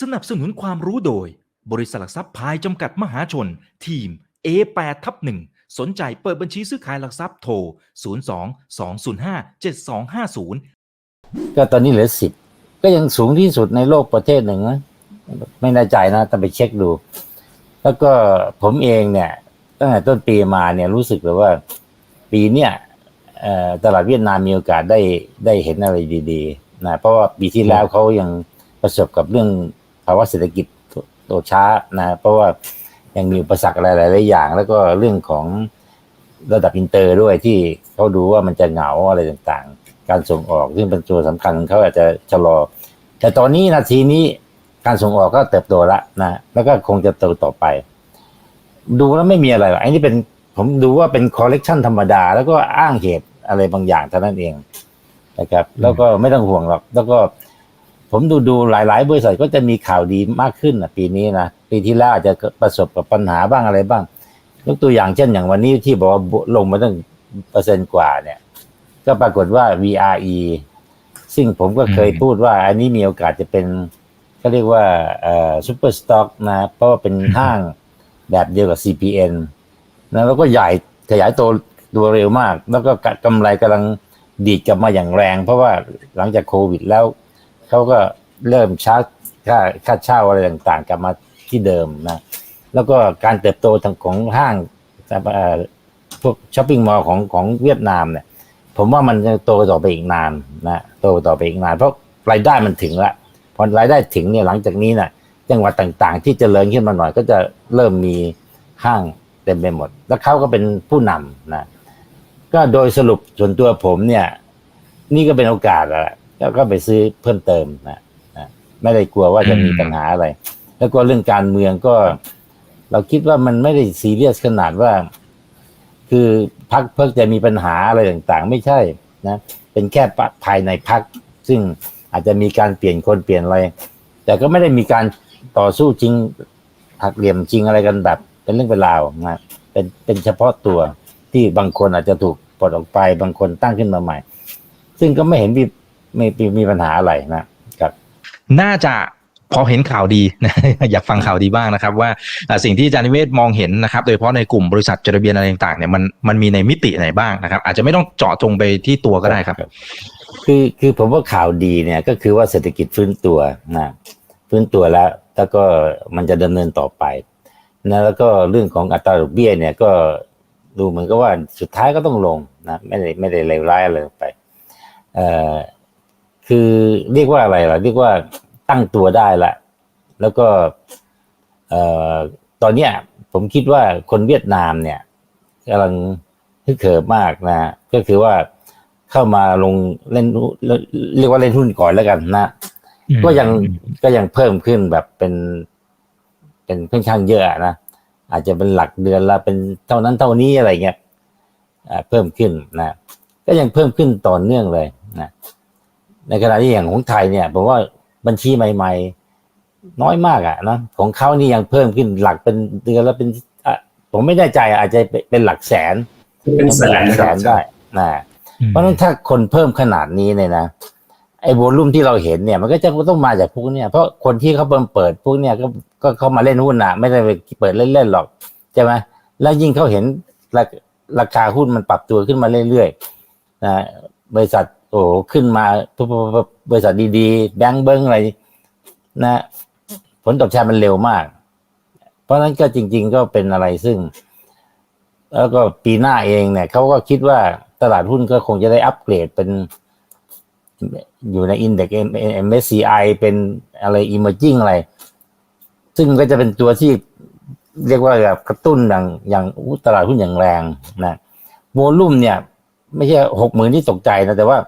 สนับสนุนความรู้โดย บริษัทหลักทรัพย์พายจำกัดมหาชน ทีม A8 ทับ1สนใจเปิดบัญชีซื้อขายหลักทรัพย์โทร 02 205 7250 ก็ตอนนี้เหลือสิบก็ยังสูงที่สุดในโลกประเทศหนึ่งนะไม่แน่ใจนะต้องไปเช็คดู แล้วก็ผมเองเนี่ยตั้งแต่ต้นปีมาเนี่ยรู้สึกเลยว่าปีเนี้ยตลาดเวียดนามมีโอกาสได้ได้เห็นอะไรดีๆนะเพราะว่าปีที่แล้วเขายังประสบกับเรื่อง ภาวะเศรษฐกิจโตช้านะเพราะว่ายังมีอุปสรรคอะไรหลายๆอย่าง แล้วก็เรื่องของระดับอินเตอร์ด้วยที่เขาดูว่ามันจะเหงาอะไรต่างๆ การส่งออกซึ่งเป็นตัวสำคัญเขาอาจจะชะลอ แต่ตอนนี้นาทีนี้การส่งออกก็เติบโตละนะแล้วก็คงจะโตต่อไป ดูแล้วไม่มีอะไรหรอกไอ้นี่เป็นผมดูว่าเป็นคอลเลกชันธรรมดา แล้วก็อ้างเหตุอะไรบางอย่างเท่านั้นเองนะครับ แล้วก็ไม่ต้องห่วงหรอกแล้วก็ ผมดูดูหลาย ๆ บริษัทก็จะมีข่าวดีมากขึ้นนะปีนี้นะปีที่แล้วอาจจะประสบกับปัญหาบ้างอะไรบ้างยกตัวอย่างเช่นอย่างวันนี้ที่บอกว่าลงมาตั้งเปอร์เซ็นต์กว่าเนี่ย ก็ปรากฏว่า VRE ซึ่งผมก็เคยพูดว่า อันนี้มีโอกาสจะเป็นก็เรียกว่าเอ่อซูเปอร์สต็อกนะ เพราะว่าเป็นห้างแบบเดียวกับ CPN นะแล้วก็ใหญ่ขยายตัวตัวเร็วมาก แล้วก็กำไรกำลังดีดกลับมาอย่างแรง เพราะว่าหลังจากโควิดแล้ว เขาก็เริ่มชาร์จค่าค่าเช่าอะไรต่างๆ กลับมาที่เดิมนะแล้วก็การเติบโตทางของห้างพวกช้อปปิ้งมอลล์ของของเวียดนามเนี่ย ผมว่ามันจะโตต่อไปอีกนานนะโตต่อไปอีกนาน เพราะรายได้มันถึงละพอรายได้ถึงเนี่ยหลังจากนี้นะจังหวัดต่างๆ ที่เจริญขึ้นมาหน่อยก็จะเริ่มมีห้างเต็มไปหมด แล้วเขาก็เป็นผู้นำนะก็โดยสรุปส่วนตัวผมเนี่ย นี่ก็เป็นโอกาสแล้วล่ะ แล้วก็ไปซื้อเพิ่มเติมนะนะไม่ได้กลัวว่าจะมีปัญหาอะไร แล้วก็เรื่องการเมืองก็ เราคิดว่ามันไม่ได้ซีเรียสขนาดว่า คือพักเพิ่งจะมีปัญหาอะไรต่างๆ ไม่ใช่นะเป็นแค่ภายในพักซึ่งอาจจะมีการเปลี่ยนคนเปลี่ยนอะไร แต่ก็ไม่ได้มีการต่อสู้จริงหักเหลี่ยมจริงอะไรกันแบบ เป็นเรื่องเป็นราวนะเป็นเป็นเฉพาะตัวที่บางคนอาจจะถูกปลดออกไปบางคนตั้งขึ้นมาใหม่ ซึ่งก็ไม่เห็นมี ไม่มีมีปัญหาอะไรนะครับ น่าจะพอเห็นข่าวดีนะอยากฟังข่าวดีบ้างนะครับว่าอ่าสิ่งที่อาจารย์นิเวศมองเห็นนะครับ โดยเฉพาะในกลุ่มบริษัทจดทะเบียนอะไรต่างๆเนี่ยมันมันมีในมิติไหนบ้างนะครับ อาจจะไม่ต้องเจาะจงไปที่ตัวก็ได้ครับ คือคือผมว่าข่าวดีเนี่ยก็คือว่าเศรษฐกิจฟื้นตัวนะฟื้นตัวแล้วแล้วก็มันจะดำเนินต่อไปนะแล้วก็เรื่องของอัตราดอกเบี้ยเนี่ยก็ดูเหมือนกับว่าสุดท้ายก็ต้องลงนะไม่ได้ไม่ได้เลวร้ายอะไรไป เอ่อ คือเรียกว่าอะไรล่ะ เรียกว่าตั้งตัวได้ละ แล้วก็เอ่อตอนเนี้ยผมคิดว่าคนเวียดนามเนี่ยกำลังฮึกเหิมมากนะ ก็คือว่าเข้ามาลงเล่นหุ้นเรียกว่าเล่นหุ้นก่อนแล้วกันนะ ก็ยังก็ยังเพิ่มขึ้นแบบเป็น เป็นค่อนข้างเยอะนะ อาจจะเป็นหลักเดือนละเป็นเท่านั้นเท่านี้อะไรเงี้ยอ่าเพิ่มขึ้นนะ ก็ยังเพิ่มขึ้นต่อเนื่องเลยนะ ในขณะที่อย่างของไทยเนี่ยผมว่าบัญชีใหม่ ๆ น้อยมากอะนะของเขานี่ยังเพิ่มขึ้นหลักเป็นเดือนละเป็นอะผมไม่แน่ใจอาจจะเป็นหลักแสนเป็นแสนแสนได้นะเพราะฉะนั้นถ้าคนเพิ่มขนาดนี้เนี่ยนะไอ้โวลุ่มที่เราเห็นเนี่ย มันก็จะต้องมาจากพวกเนี่ยเพราะคนที่เขาเปิดเปิดพวกเนี่ยก็ก็เขามาเล่นหุ้นนะไม่ได้ไปเปิดเล่นๆหรอกใช่ไหมแล้วยิ่งเขาเห็นราราคาหุ้นมันปรับตัวขึ้นมาเรื่อยๆนะบริษัท โอ้โหขึ้นมาปุ๊บบบริษัทดีๆ แบงก์เบิ้งอะไร นะ ผลตอบแทนมันเร็วมาก เพราะฉะนั้นก็จริง ๆ ก็เป็นอะไรซึ่ง แล้วก็ปีหน้าเองเนี่ยเขาก็คิดว่าตลาดหุ้นก็คงจะได้อัปเกรดเป็นอยู่ในอินเด็กซ์ MSCI เป็นอะไร emerging อะไร ซึ่งก็จะเป็นตัวที่เรียกว่าแบบกระตุ้นอย่างอย่างตลาดหุ้นอย่างแรงนะโวลุ่มเนี่ย ไม่ใช่หกหมื่นที่ตกใจนะ แต่ว่า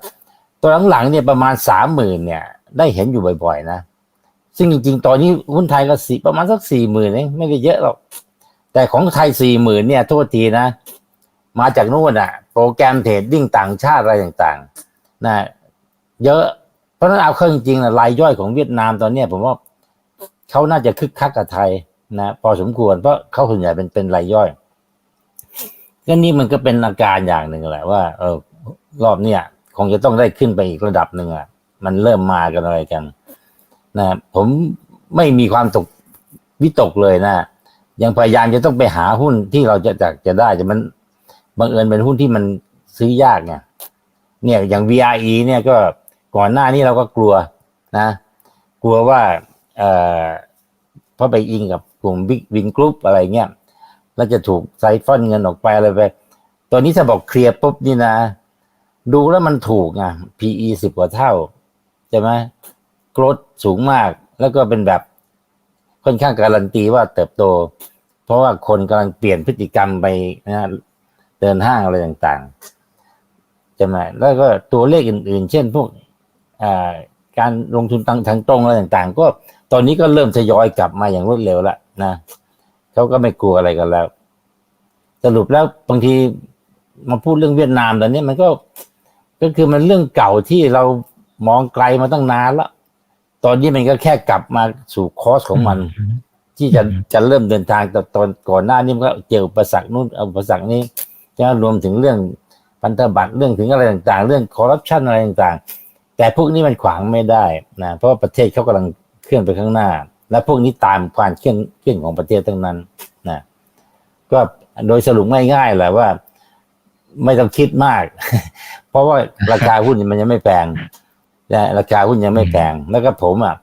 ตัวหลังๆเนี่ยประมาณสามหมื่นเนี่ย ได้เห็นอยู่บ่อยๆนะ ซึ่งจริง ๆ ตอนนี้หุ้นไทยก็สี่ประมาณสักสี่หมื่นเองไม่ได้เยอะหรอก แต่ของไทยสี่หมื่นเนี่ยโทษทีนะ มาจากนู่นอะ โปรแกรมเทรดดิ้งต่างชาติอะไรต่างๆนะเยอะ เพราะนั้นเอาเข้าจริงๆนะรายย่อยของเวียดนามตอนเนี้ยผมว่าเขาน่าจะคึกคักกับไทยนะ พอสมควรเพราะเขาส่วนใหญ่เป็นเป็นรายย่อย ก็นี่มันก็เป็นอาการอย่างหนึ่งแหละว่า เออรอบเนี้ยคงจะต้องได้ขึ้นไปอีกระดับหนึ่งอะ มันเริ่มมากันอะไรกันนะผมไม่มีความตกวิตกเลยนะยังพยายามจะต้องไปหาหุ้นที่เราจะจะจะได้แต่มันบังเอิญเป็นหุ้นที่มันซื้อยากไงเนี่ยอย่าง VRE เนี่ยก็ก่อนหน้านี้เราก็กลัวนะ กลัวว่า เอ่อเพราะไปอิงกับกลุ่มบิ๊กวินกรุ๊ปอะไรเงี้ย แล้วจะถูกไซฟอนเงินออกไปอะไรไป ตอนนี้ถ้าบอกเคลียร์ปุ๊บนี่นะ ดูแล้วมันถูกไง PE สิบกว่าเท่าใช่ไหมกรดสูงมาก แล้วก็เป็นแบบค่อนข้างการันตีว่าเติบโต เพราะว่าคนกำลังเปลี่ยนพฤติกรรมไปนะเดินห้างอะไรต่างๆใช่ไหมแล้วก็ตัวเลขอื่น ๆ เช่นพวกอ่าการลงทุนทางทางตรงอะไรต่าง ๆ ก็ตอนนี้ก็เริ่มทยอยกลับมาอย่างรวดเร็วแล้วนะ เขาก็ไม่กลัวอะไรกันแล้ว สรุปแล้วบางทีมาพูดเรื่องเวียดนามตอนนี้มันก็ ก็คือมันเรื่องเก่าที่เรามองไกลมาตั้งนานแล้วตอนนี้มันก็แค่กลับมาสู่คอร์สของมัน ที่จะอืมจะเริ่มเดินทางแต่ตอนก่อนหน้านี้มันก็เจออุปสรรคนู่นอุปสรรคนี้จะรวมถึงเรื่องพันธบัตรเรื่องถึงอะไรต่างๆ เรื่องคอร์รัปชันอะไรต่างๆ แต่พวกนี้มันขวางไม่ได้นะเพราะว่าประเทศเขากำลังเคลื่อนไปข้างหน้า และพวกนี้ตามความเคลื่อนเคลื่อนของประเทศทั้งนั้นนะก็โดยสรุปง่ายๆแหละว่า ไม่ต้องคิดมาก เพราะว่าราคาหุ้นมันยังไม่แพงนะราคาหุ้นยังไม่แพงแล้วก็ผมอะ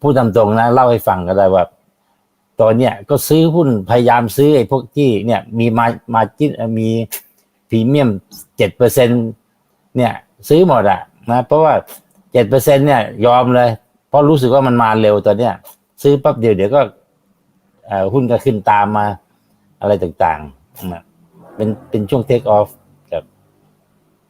พูดตามตรงนะเล่าให้ฟังก็ได้ว่าตอนเนี้ยก็ซื้อหุ้นพยายามซื้อไอ้พวกที่เนี่ยมีมามาจินมีพรีเมียมเจ็ดเปอร์เซ็นเนี่ยซื้อหมดอะนะเพราะว่าเจ็ดเปอร์เซ็นเนี่ยยอมเลย เพราะรู้สึกว่ามันมาเร็วตอนเนี้ย ซื้อปั๊บเดียวเดี๋ยวก็เอ่อหุ้นก็ขึ้นตามมาอะไรต่างๆนะเป็นเป็นช่วงเทคออฟครับ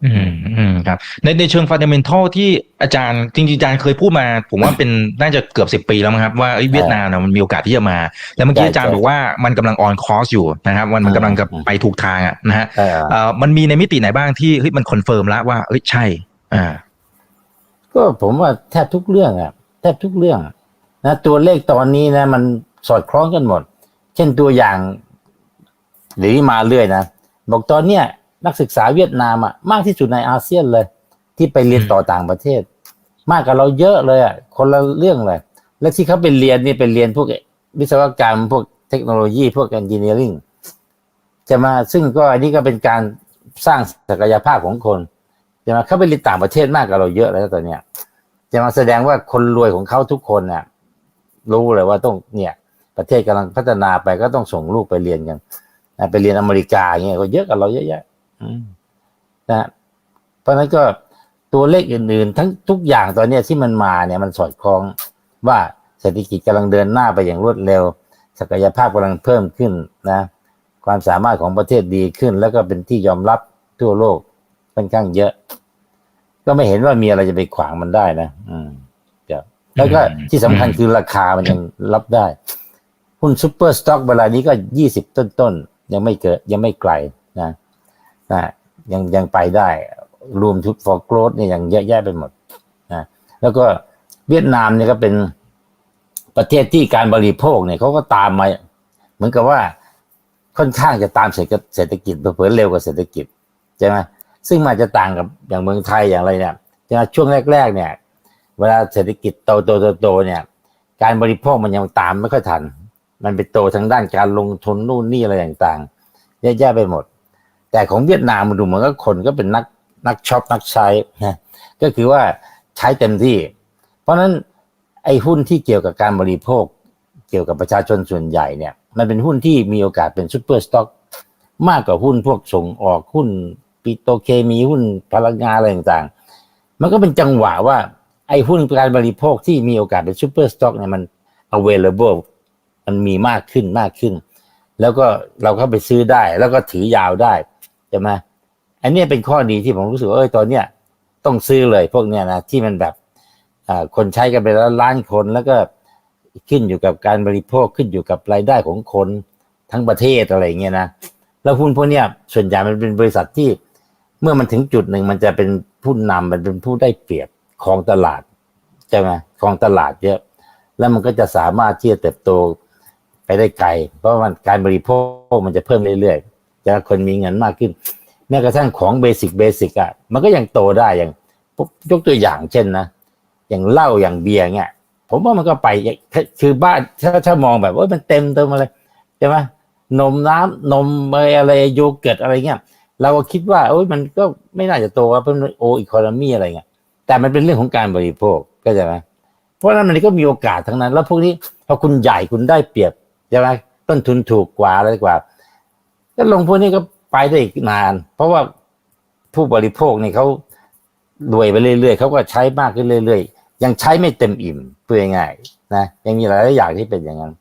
อืมอืมครับ ในในเชิงฟันเดเมนทัลที่อาจารย์จริงๆอาจารย์เคยพูดมา ผมว่าเป็นน่าจะเกือบสิบปีแล้วมั้งครับว่าเอ้ยเวียดนามเนี่ยมันมีโอกาสที่จะมา แล้วเมื่อกี้ใช่อาจารย์ใช่บอกว่ามันกำลังออนคอร์สอยู่นะครับมันมันกำลังจะอืมไปถูกทางอะนะฮะเออเอ่อมันมีในมิติไหนบ้างที่เฮ้ยมันคอนเฟิร์มแล้วว่าเอ้ยใช่ อ่า ก็ผมว่าแทบทุกเรื่องอะแทบทุกเรื่อง นะตัวเลขตอนนี้นะ มันสอดคล้องกันหมด เช่นตัวอย่างเดี๋ยวนี้มาเรื่อยนะ บอกตอนเนี้ยนักศึกษาเวียดนามอะมากที่สุดในอาเซียนเลย ที่ไปเรียนต่อต่างประเทศ มากกว่าเราเยอะเลยอะคนละเรื่องเลย และที่เขาไปเรียนนี่ไปเรียนพวกวิศวกรรมพวกเทคโนโลยีพวก e อนจิเนียริงจะมาซึ่งก็อันนี้ก็เป็นการสร้างศักยภาพของคนจะมาเข้าไปเรียนต่างประเทศมากกว่าเราเยอะแล้วตอนเนี้ยจะมาแสดงว่าคนรวยของเขาทุกคนน่ะ รู้เลยว่าต้องเนี่ยประเทศกำลังพัฒนาไปก็ต้องส่งลูกไปเรียนกันนะไปเรียนอเมริกาอย่างเงี้ยก็เยอะกับเราเยอะแยะอืมนะเพราะฉะนั้นก็ตัวเลขอื่นๆ ทั้งทุกอย่างตอนเนี้ยที่มันมาเนี่ยมันสอดคล้องว่าเศรษฐกิจกำลังเดินหน้าไปอย่างรวดเร็ว ศักยภาพกำลังเพิ่มขึ้นนะ ความสามารถของประเทศดีขึ้น แล้วก็เป็นที่ยอมรับทั่วโลกค่อนข้างเยอะ ก็ไม่เห็นว่ามีอะไรจะไปขวางมันได้นะ อืมครับ แล้วก็อืมที่สำคัญคือราคามันยังรับได้ หุ้นซูเปอร์สต็อกเวลานี้ก็ยี่สิบต้นๆ ยังไม่เกิดยังไม่ไกลนะนะยังยังไปได้ รวมทุกฟอร์โกรดเนี่ยยังเยอะแยะไปหมดนะแล้วก็เวียดนามเนี่ยก็เป็นประเทศที่การบริโภคเนี่ยเขาก็ตามมา เหมือนกับว่าค่อนข้างจะตามเศรษฐเศรษฐกิจเผลอๆเร็วกว่าเศรษฐกิจใช่ไหมซึ่งมันจะต่างกับอย่างเมืองไทยอย่างไรเนี่ยใช่ไหมช่วงแรก ๆ เนี่ย เวลาเศรษฐกิจโตโตโตโตเนี่ย การบริโภคมันยังตามไม่ค่อยทัน มันไปโตทางด้านการลงทุนนู่นนี่อะไรต่างๆเยอะแยะไปหมด แต่ของเวียดนามมันดูเหมือนกับคนก็เป็นนักนักช็อปนักใช้นะก็คือว่าใช้เต็มที่ เพราะฉะนั้นไอ้หุ้นที่เกี่ยวกับการบริโภค เกี่ยวกับประชาชนส่วนใหญ่เนี่ย มันเป็นหุ้นที่มีโอกาสเป็นซูเปอร์สต็อกมากกว่าหุ้นพวกส่งออกหุ้นปิโตเคมีหุ้นพลังงานอะไรต่างๆ มันก็เป็นจังหวะว่า ไอ้หุ้นการบริโภคที่มีโอกาสเป็นซูเปอร์สต็อกเนี่ยมัน available มันมีมากขึ้นมากขึ้น แล้วก็เราเข้าไปซื้อได้ แล้วก็ถือยาวได้ใช่ไหมอันเนี้ยเป็นข้อดีที่ผมรู้สึกว่าเออตอนเนี้ยต้องซื้อเลยพวกเนี้ยนะที่มันแบบอ่าคนใช้กันไปแล้วล้านคนแล้วก็ขึ้นอยู่กับการบริโภคขึ้นอยู่กับรายได้ของคนทั้งประเทศอะไรเงี้ยนะแล้วหุ้นพวกเนี้ยส่วนใหญ่มันเป็นบริษัทที่เมื่อมันถึงจุดหนึ่งมันจะเป็นผู้นำมันเป็นผู้ได้เปรียบ ของตลาดใช่ไหมของตลาดเยอะ แล้วมันก็จะสามารถที่จะเติบโตไปได้ไกล เพราะว่ามันการบริโภคมันจะเพิ่มเรื่อยๆจะคนมีเงินมากขึ้น แม้กระทั่งของเบสิกเบสิกอะมันก็ยังโตได้อย่างยกตัวอย่างเช่นนะอย่างเหล้าอย่างเบียร์เนี่ยผมว่ามันก็ไปคือบ้านถ้าถ้ามองแบบว่ามันเต็มเติมอะไรใช่ไหมนมน้ำนมอะไรอะไรโยเกิร์ตอะไรเงี้ยเราก็คิดว่าโอ้ยมันก็ไม่น่าจะโตว่าเป็นโออีโคโนมีอะไรเงี้ย แต่มันเป็นเรื่องของการบริโภคก็ใช่ไหมเพราะนั้นมันก็มีโอกาสทั้งนั้น แล้วพวกนี้พอคุณใหญ่คุณได้เปรียบใช่ไหมต้นทุนถูกกว่าอะไรกว่าก็ลงพวกนี้ก็ไปได้อีกนาน เพราะว่าผู้บริโภคนี่เขารวยไปเรื่อยๆเขาก็ใช้มากขึ้นเรื่อยๆ ยังใช้ไม่เต็มอิ่มเพื่อง่ายนะยังมีหลายอย่างที่เป็นอย่างนั้น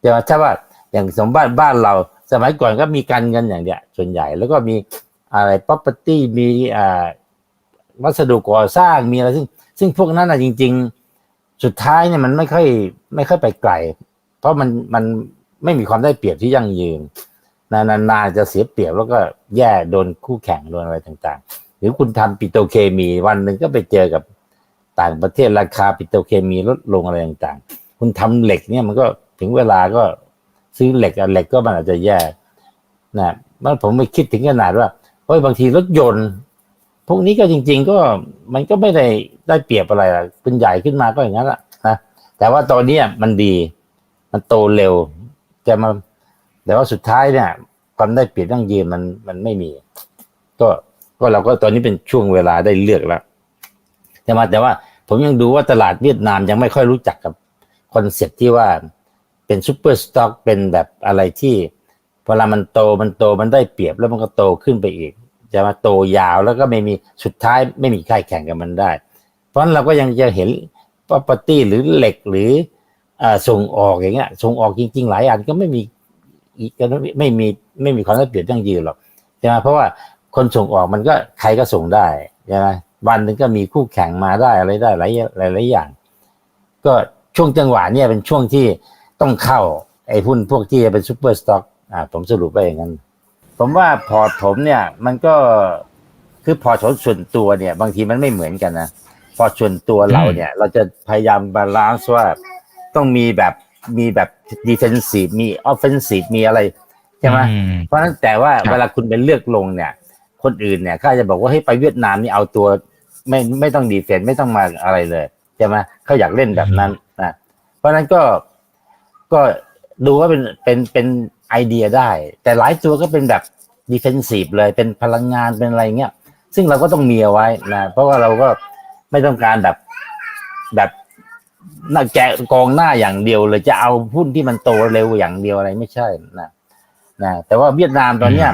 แต่ว่าถ้าว่าอย่างสมบัติบ้านเรา สมัยก่อนก็มีการเงินอย่างเดียวส่วนใหญ่ แล้วก็มีอะไร property มีอ่า วัสดุก่อสร้างมีอะไรซึ่ง ซึ่งพวกนั้นนะจริง ๆ สุดท้ายเนี่ยมันไม่ค่อยไม่ค่อยไปไกล เพราะมันมันไม่มีความได้เปรียบที่ยั่งยืนนานๆจะเสียเปรียบแล้วก็แย่โดนคู่แข่งโดนอะไรต่าง ๆ หรือคุณทำปิโตเคมีวันหนึ่งก็ไปเจอกับต่างประเทศราคาปิโตเคมีลดลงอะไรต่างๆ คุณทำเหล็กเนี่ยมันก็ถึงเวลาก็ซื้อเหล็กอะเหล็กก็มันอาจจะแย่นะมันผมไม่คิดถึงขนาดว่าเฮ้ยบางทีรถยนต์ พวกนี้ก็จริง ๆ ก็มันก็ไม่ได้ได้เปรียบอะไรละเป็นใหญ่ขึ้นมาก็อย่างนั้นแหละนะแต่ว่าตอนนี้มันดี มันโตเร็วจะมาแต่ว่าสุดท้ายเนี่ยความได้เปรียบยั่งยืนมันมันไม่มี ก็ก็เราก็ตอนนี้เป็นช่วงเวลาได้เลือกแล้วแต่มาแต่ว่าผมยังดูว่าตลาดเวียดนามยังไม่ค่อยรู้จักกับคอนเซ็ปที่ว่าเป็นซูเปอร์สต็อกเป็นแบบอะไรที่เวลามันโตมันโตมันได้เปรียบแล้วมันก็โตขึ้นไปอีก จะมาโตยาวแล้วก็ไม่มีสุดท้ายไม่มีใครแข่งกับมันได้ เพราะฉะนั้นเราก็ยังจะเห็น property หรือเหล็กหรือส่งออกอย่างเงี้ยส่งออกจริง ๆ หลายอันก็ไม่มีกก็ไม่มีไม่มีความได้เปรียบยั่งยืนหรอกใช่ไหมเพราะว่าคนส่งออกมันก็ใครก็ส่งได้ใช่ไหมวันหนึ่งก็มีคู่แข่งมาได้อะไรได้หลายหลายหลายอย่าง ก็ช่วงจังหวะเนี่ยเป็นช่วงที่ต้องเข้าไอ้หุ้นพวกที่เป็นซูเปอร์สต็อกอ่าผมสรุปไปอย่างนั้น ผมว่าพอร์ตผมเนี่ย มันก็คือพอร์ตของส่วนตัวเนี่ย บางทีมันไม่เหมือนกันนะพอร์ตส่วนตัวเราเนี่ย เราจะพยายามบาลานซ์ว่าต้องมีแบบมีแบบดิเฟนซีฟมีออฟเฟนซีฟมีอะไรใช่ไหมอืมเพราะฉะนั้นแต่ว่าครับเวลาคุณไปเลือกลงเนี่ย คนอื่นเนี่ยเขาอาจจะบอกว่าให้ยไปเวียดนามนี่เอาตัว ไม่ไม่ต้องดีเฟนต์ไม่ต้องมาอะไรเลยใช่ไหมเขาอยากเล่นแบบนั้นนะเพราะฉะนั้นก็ก็ดูว่าเป็นเป็นเป็น ไอเดียได้ แต่หลายตัวก็เป็นแบบดิเฟนซีฟเลยเป็นพลังงานเป็นอะไรเงี้ยซึ่งเราก็ต้องมีเอาไว้นะเพราะว่าเราก็ไม่ต้องการแบบแบบหน้าแกะกองหน้าอย่างเดียวเลยจะเอาหุ้นที่มันโตเร็วอย่างเดียวอะไรไม่ใช่นะนะแต่ว่าเวียดนามตอนเนี้ย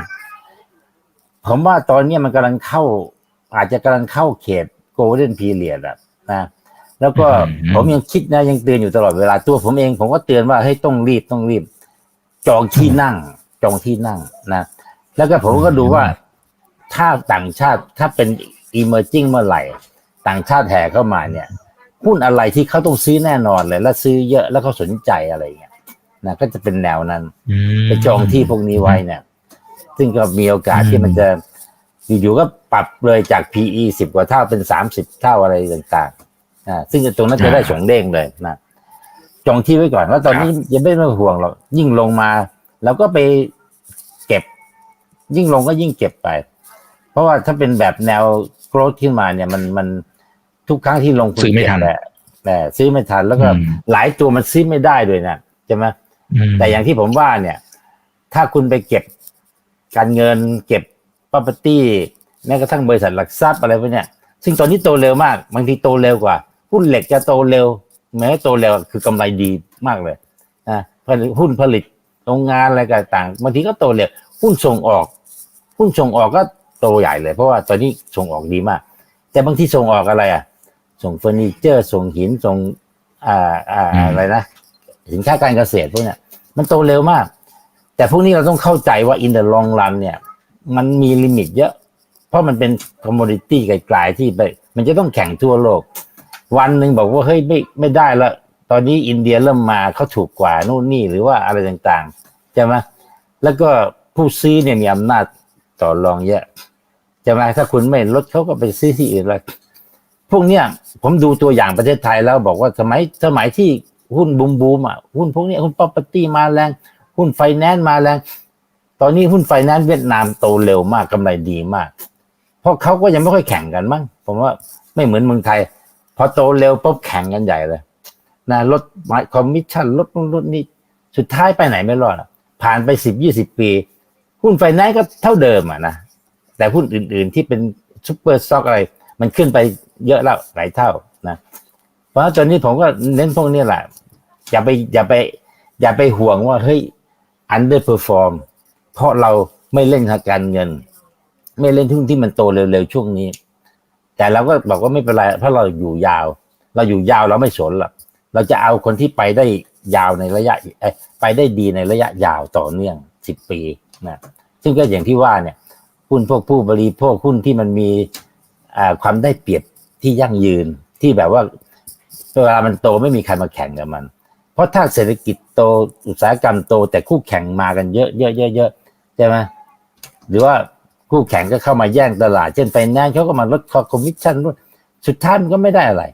ผมว่าตอนเนี้ยมันกำลังเข้า อาจจะกำลังเข้าเขตโกลเด้นพีเรียดอะนะแล้วก็อืมผมยังคิดนะยังเตือนอยู่ตลอดเวลาตัวผมเองผมก็เตือนว่าให้ยต้องรีบต้องรีบ จองที่นั่ง จองที่นั่งนะ แล้วก็ผมก็ดูว่า ถ้าต่างชาติถ้าเป็น emerging เมื่อไหร่ ต่างชาติแห่เข้ามาเนี่ยหุ้นอะไรที่เขาต้องซื้อแน่นอนเลย แล้วซื้อเยอะแล้วเขาสนใจอะไรเงี้ยนะก็จะเป็นแนวนั้นอืมไปจองที่พวกนี้ไว้เนี่ย ซึ่งก็มีโอกาสอืมที่มันจะอยู่ๆก็ปรับเลยจาก PE สิบกว่าเท่าเป็นสามสิบเท่าอะไรต่างๆอ่าซึ่งตรงนั้นจะได้สองเด้งเลยนะ จองที่ไว้ก่อนว่าตอนนี้ยังไม่ต้องห่วงหรอกยิ่งลงมาเราก็ไปเก็บ ยิ่งลงก็ยิ่งเก็บไป เพราะว่าถ้าเป็นแบบแนวโกรธขึ้นมาเนี่ยมันมันทุกครั้งที่ลงคุณซื้อไม่ทันเก็บแหละแต่ซื้อไม่ทันแล้วก็อืมหลายตัวมันซื้อไม่ได้ด้วยนะใช่ไหมมแต่อย่างที่ผมว่าเนี่ย ถ้าคุณไปเก็บการเงินเก็บ property แม้กระทั่งบริษัทหลักทรัพย์อะไรพวกเนี้ยซึ่งตอนนี้โตเร็วมาก บางทีโตเร็วกว่าหุ้นเหล็กจะโตเร็ว แม้โตเร็วคือกำไรดีมากเลยนะผลิตหุ้นผลิตโรงงานอะไรต่างๆบางทีก็โตเร็วหุ้นส่งออก หุ้นส่งออกก็โตใหญ่เลย เพราะว่าตอนนี้ส่งออกดีมาก แต่บางทีส่งออกอะไรอะ ส่งเฟอร์นิเจอร์ส่งหินส่งอ่าอ่าอะไรนะสินค้าการเกษตรพวกเนี้ยมันโตเร็วมาก แต่พวกนี้เราต้องเข้าใจว่า in the long run เนี่ย มันมีลิมิตเยอะ เพราะมันเป็น commodity ไกลๆที่ไปมันจะต้องแข่งทั่วโลก วันหนึ่งบอกว่าเฮ้ยไม่ไม่ได้ละตอนนี้อินเดียเริ่มมาเขาถูกกว่านู่นนี่หรือว่าอะไรต่างๆใช่ไหมแล้วก็ผู้ซื้อเนี่ยมีอำนาจต่อรองเยอะใช่ไหมถ้าคุณไม่ลดเขาก็ไปซื้อที่อื่นเลยพวกเนี้ยผมดูตัวอย่างประเทศไทยแล้วบอกว่าสมัยสมัยที่หุ้นบูมบูมอะหุ้นพวกเนี้ยหุ้น property มาแรง หุ้นไฟแนนซ์มาแรง ตอนนี้หุ้นไฟแนนซ์เวียดนามโตเร็วมากกำไรดีมาก เพราะเขาก็ยังไม่ค่อยแข่งกันมั้งผมว่าไม่เหมือนเมืองไทย พอโตเร็วปุ๊บแข่งกันใหญ่เลยนะลดคอมมิชชั่นลดนู่นลดนี่สุดท้ายไปไหนไม่รอดผ่านไปสิบยี่สิบปี หุ้นไฟแนนซ์ก็เท่าเดิมอะนะแต่หุ้นอื่น ๆที่เป็นซุปเปอร์สต็อกอะไร มันขึ้นไปเยอะแล้วหลายเท่านะ เพราะตอนนี้ผมก็เน้นพวกนี้แหละอย่าไปอย่าไป อย่าไปห่วงว่าเฮ้ย underperform เพราะเราไม่เล่นทางการเงิน ไม่เล่นหุ้นที่มันโตเร็วๆช่วงนี้ แต่เราก็บอกว่าไม่เป็นไรเพราะเราอยู่ยาว เราอยู่ยาวเราไม่สนหรอกเราจะเอาคนที่ไปได้ยาวในระยะไปได้ดีในระยะยาวต่อเนื่องสิบปีนะซึ่งก็อย่างที่ว่าเนี่ยหุ้นพวกผู้บริโภคหุ้นที่มันมีความได้เปรียบที่ยั่งยืนที่แบบว่าเวลามันโตไม่มีใครมาแข่งกับมัน เพราะถ้าเศรษฐกิจโตอุตสาหกรรมโตแต่คู่แข่งมากันเยอะเยอะเยอะเยอะใช่ไหมหรือว่า คู่แข่งก็เข้ามาแย่งตลาด เช่นไฟแนนซ์เขาก็มาลดคอคอมมิชชั่นสุดท้ายมันก็ไม่ได้อะไร